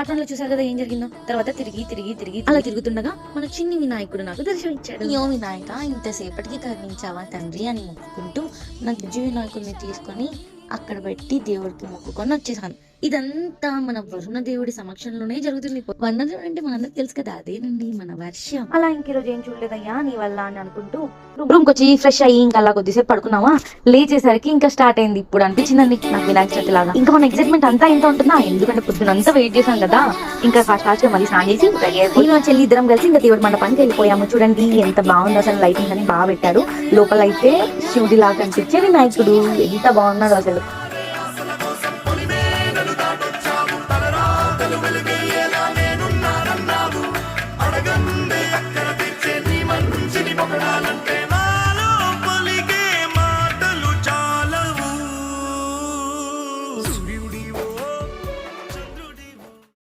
Part వన్లో చూసారు కదా ఏం జరిగిందో? తర్వాత తిరిగి తిరిగి తిరిగి అలా తిరుగుతుండగా మన చిన్ని వినాయకుడు నాకు దర్శనం ఇచ్చాడు. అయ్యో వినాయక ఇంతసేపటికి కరుణించావా తండ్రి అని మొక్కుకుంటూ నా బుజ్జి వినాయకుడిని తీసుకొని అక్కడ పెట్టి దేవుడికి మొక్కుకొని వచ్చేసాను. ఇదంతా మన వరుణ దేవుడి సమక్షంలోనే జరుగుతుంది. వరుణదేవుడు అంటే మనందరికి తెలుసు కదా అదేనండి మన వర్షం. అలా ఇంక రోజు ఏం చూడలేదయ్యా నీ వల్ల అని అనుకుంటూ రూమ్కి వచ్చి ఫ్రెష్ అయ్యి ఇంకా అలా కొద్దిసేపు పడుకున్నావా? లేచేసరికి ఇంకా స్టార్ట్ అయింది ఇప్పుడు అనిపించిందండి నాకు వినాయక చవితి లాగా. ఇంకా మన ఎక్సైట్మెంట్ అంతా ఎంత ఉంటుందా? ఎందుకంటే పొద్దునంతా వెయిట్ చేశాం కదా. ఇంకా ఫాస్ట్ ఫాస్ట్గా మళ్ళీ స్నానం చేసి నేను చెల్లి ఇద్దరం కలిసి ఇంకా దేవుడి మండపానికి వెళ్ళిపోయాము. చూడండి ఎంత బాగుందో అసలు లైటింగ్ అని బాగా పెట్టారు. లోపల అయితే శివుడి లాగా కనిపించే వినాయకుడు. ఎంత బాగున్నాడు అసలు. Shannon.